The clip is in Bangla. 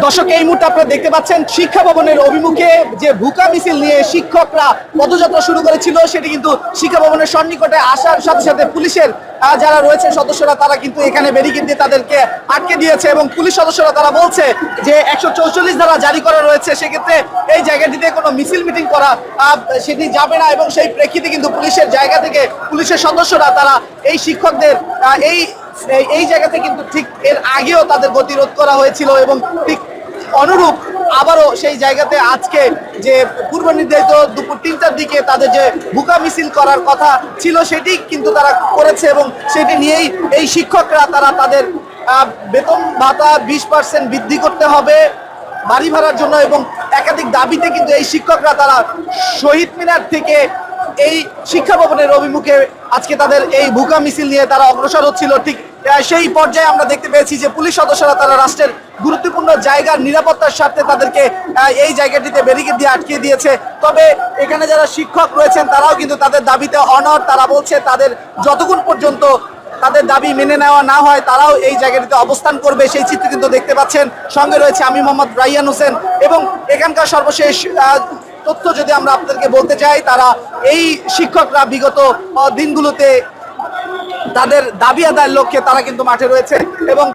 দর্শক, এই মুহূর্তে আপনারা দেখতে পাচ্ছেন শিক্ষা ভবনের অভিমুখে যে ভুকা মিছিল নিয়ে শিক্ষকরা পদযাত্রা শুরু করেছিল, সেটি কিন্তু শিক্ষা ভবনের সন্নিকটে আসার সাথে সাথে পুলিশের যারা রয়েছে সদস্যরা, তারা কিন্তু এখানে ব্যারিকেড দিয়ে তাদেরকে আটকে দিয়েছে এবং পুলিশ সদস্যরা, তারা বলছে যে একশো চৌচল্লিশ ধারা জারি করা রয়েছে, সেক্ষেত্রে এই জায়গাটিতে কোনো মিছিল মিটিং করা সেটি যাবে না এবং সেই প্রেক্ষিতে কিন্তু পুলিশের জায়গা থেকে পুলিশের সদস্যরা, তারা এই শিক্ষকদের এই এই- জায়গাতে কিন্তু ঠিক এর আগেও তাদের গতিরোধ করা হয়েছিল এবং ঠিক অনুরূপ আবারও সেই জায়গাতে আজকে যে পূর্ব নির্ধারিত দুপুর তিনটার দিকে তাদের যে বুকা মিছিল করার কথা ছিল সেটি কিন্তু তারা করেছে এবং সেটি নিয়েই এই শিক্ষকরা তারা তাদের বেতন ভাতা বিশ পার্সেন্ট বৃদ্ধি করতে হবে, বাড়ি ভাড়ার জন্য এবং একাধিক দাবিতে কিন্তু এই শিক্ষকরা তারা শহীদ মিনার থেকে এই শিক্ষা ভবনের অভিমুখে আজকে তাদের এই ভুকা মিছিল নিয়ে তারা অগ্রসর হচ্ছিল। ঠিক সেই পর্যায়ে আমরা দেখতে পেয়েছি যে পুলিশ সদস্যরা তারা রাষ্ট্রের গুরুত্বপূর্ণ জায়গার নিরাপত্তার স্বার্থে তাদেরকে এই জায়গাটিতে ব্যারিকেড দিয়ে আটকে দিয়েছে। তবে এখানে যারা শিক্ষক রয়েছেন, তারাও কিন্তু তাদের দাবিতে অনর তারা বলছে তাদের যতক্ষণ পর্যন্ত তাদের দাবি মেনে নেওয়া না হয়, তারাও এই জায়গাটিতে অবস্থান করবে। সেই চিত্র কিন্তু দেখতে পাচ্ছেন। সঙ্গে রয়েছে আমি মোহাম্মদ রাইয়ান হোসেন এবং এখানকার সর্বশেষ তথ্য যদি আমরা আপনাদেরকে বলতে চাই, তারা এই শিক্ষকরা বিগত দিনগুলোতে তাদের দাবি আদায়ের লক্ষ্যে তারা কিন্তু মাঠে রয়েছে এবং